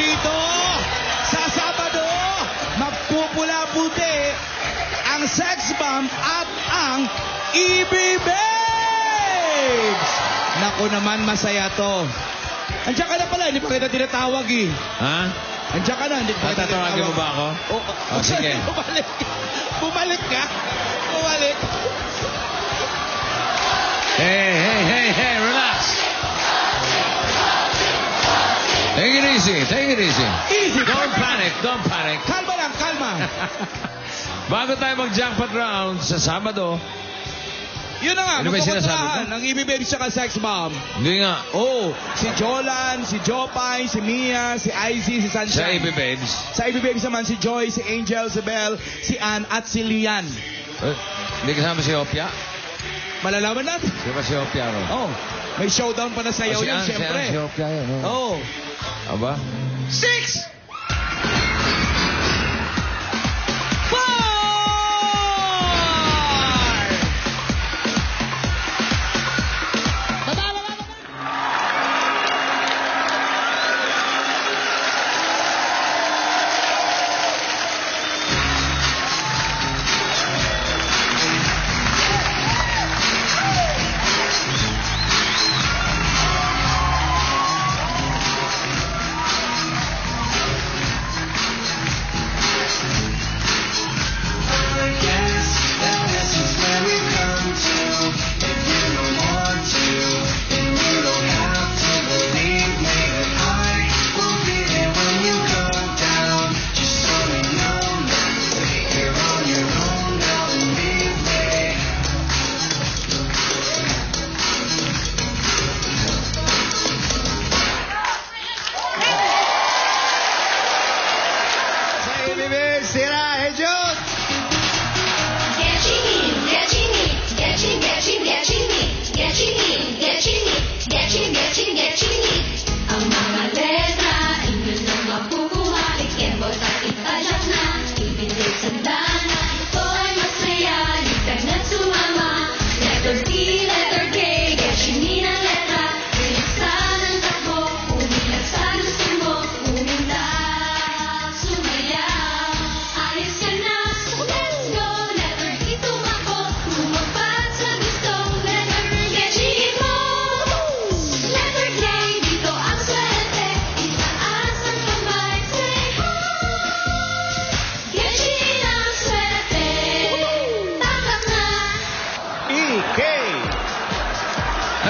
rito sa Sabado, magpupula puti ang sex bomb at ang EB Babes! Naku naman, masaya to. Andiyan ka na pala, hindi pa kita tinatawag eh. Ha? Andiyan ka na, hindi pa kita Tatatawagin mo ba ako? Oo. Oh, sige. Bumalik. Bumalik ka. Bumalik. Hey, hey, hey, hey, relax. Don't panic. Kalma lang, kalma. Bago tayo mag-jackpot round sa Sabado, Yun na nga, Ano magpupulahan ko? ng EB Babes tsaka sex bomb. hindi nga, Oh, si Jolan, si Jopay, si Mia, si Izzy, si sa Sunshine. AB Babes, Sa EB Babes naman si Joy, si Angel, si Belle, si Ann at si Lian. eh, hindi kasama si Opia? Malalaman natin. Di ba si Opia ro? Oh, may showdown pa na sayaw Oh, si yan, Ann, si Ann, si Opia yun. Oh. Oh. Aba? Six!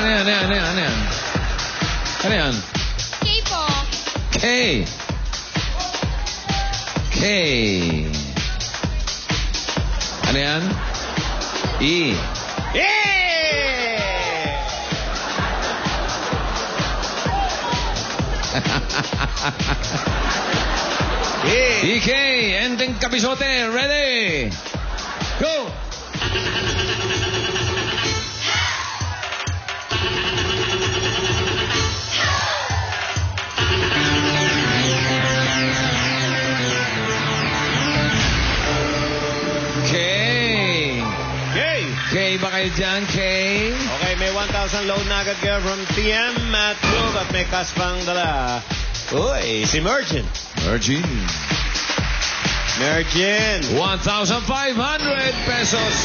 안 해, 안 해, 안 해, 안 해. 안 해, 안. K. K. 안 해, 안. E. 예! 예. EK, 엔딩 까비쇼테, ready! Go! Kayo dyan, K? Okay, may 1,000 load na agad kayo from TM at Club at may kaspang dala. Uy, si Merchant. Virgin. Merchant. 1,500 pesos.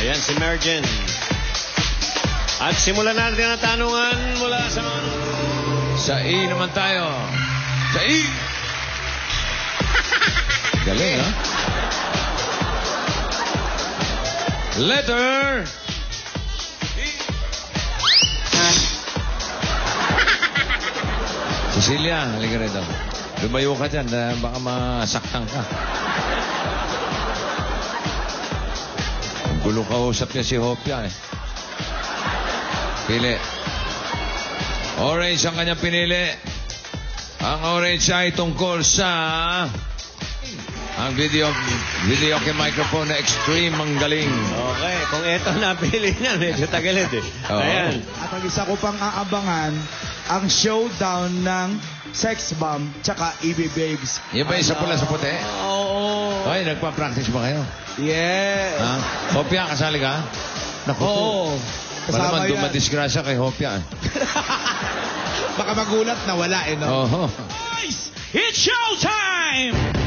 Ayan si Merchant. At simulan natin ang tanungan mula sa mga... Sa E naman tayo. Sa E! Galing, ha? Letter... Cecilia, halika rito. Lumayo ka dyan, na baka masaktan ka. Ang gulo kausap niya si Hopia eh. Pili. Orange ang kanyang pinili. Ang orange ay tungkol sa ang video video kay microphone na extreme ang galing. Okay, kung ito napili niya, medyo tagalit eh. Oo. Ayan. At ang isa ko pang aabangan, ang showdown ng Sex Bomb tsaka EB Babes. Yan ba yung sa pula sa puti? Oo. Ay, nagpa-practice ba kayo? Yes. Ha? Hopia, kasali ka? Naku. Oo. Kasama yan. dumadisgrasya kay Hopia. eh. Baka magulat na wala eh, no? Oho. It's showtime!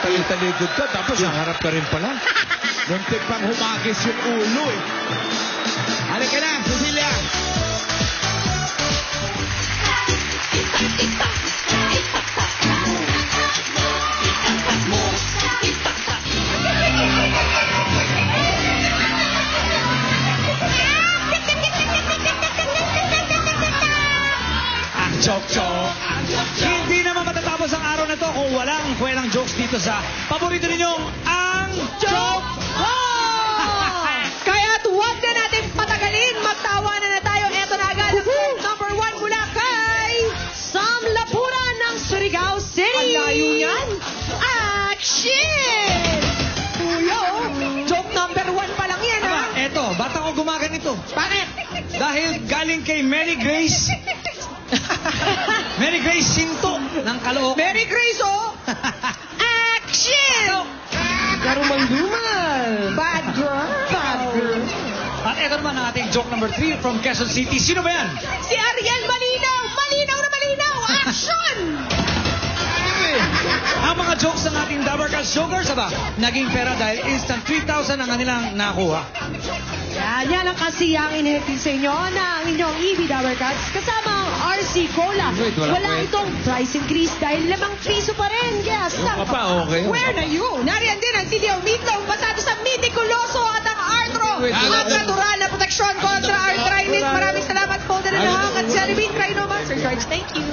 Tatalikod ka, tapos Harap ka rin pala. muntik pang humagis yung ulo eh. Halika na, Cecilia! Ang joke-joke. Hindi naman matatapos ang araw na to kung walang kwelang jokes dito sa paborito ninyong Ang Joke Kaya't huwag na natin patagalin. Magtawanan na tayo. Eto na agad ang joke number one mula kay Sam Lapura ng Surigao City. Ang layo niyan. Action! Kuya, oh. Joke number one pa lang yan, ha? Aba, eto, ba't ako gumaganito? Bakit? Dahil galing kay Mary Grace. Mary Grace Sinto ng Caloocan. Mary Grace, oh. Action! Garumal-dumal. Bad girl. Bad girl. At eto naman ang ating joke number three from Quezon City. Sino ba yan? Si Ariel Malinaw. Malinaw na malinaw. Action! Ang mga jokes ng ating Dabarcast Jokers, aba, naging pera dahil instant 3,000 ang kanilang nakuha. Yan, yan ang kasiyahan inihatid sa inyo ng inyong EB Cuts kasama ang RC Cola. Wait, wala Wala kwenta. itong price increase dahil lamang piso pa rin. Kaya stock pa, okay. Where na you? Nariyan din ang CDO Meatloaf basado sa Meticuloso at ang Artro. Wait, wala Ang natural na proteksyon kontra arthritis. Maraming salamat po din wala at Jelly Bean Crino Master George. Thank you.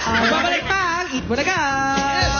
Babalik pa ang Eat Mo na Guys.